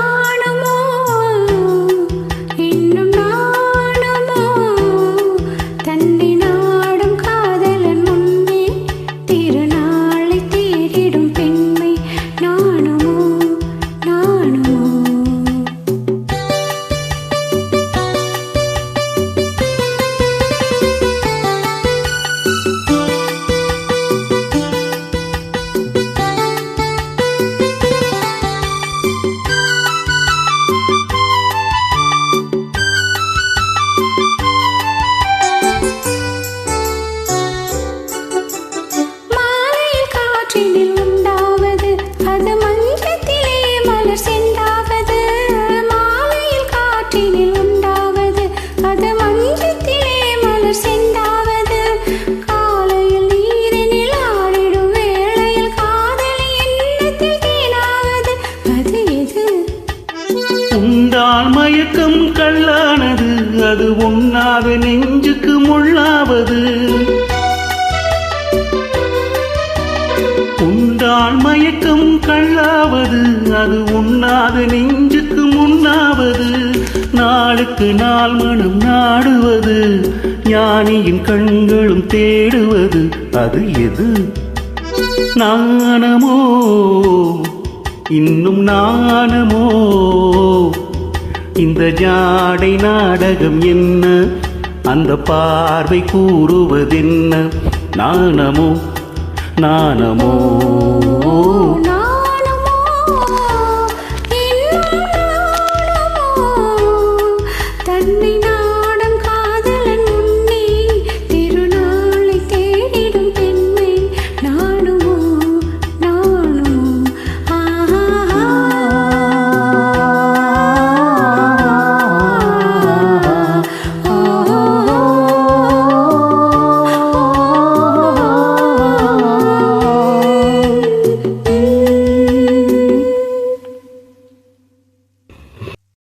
நாணமோ உண்டால் மயக்கம் கல்லானது அது உண்ணாத நெஞ்சுக்கு முள்ளாவது. உண்டால் மயக்கம் கள்ளாவது அது உண்ணாத நெஞ்சுக்கு முன்னாவது. நாளுக்கு நாள் மனம் நாடுவது ஞானியின் கண்களும் தேடுவது அது எது? நாணமோ இன்னும் நாணமோ இந்த ஜாடை நாடகம் என்ன? அந்த பார்வை கூறுவதென்ன? நாணமோ? நாணமோ?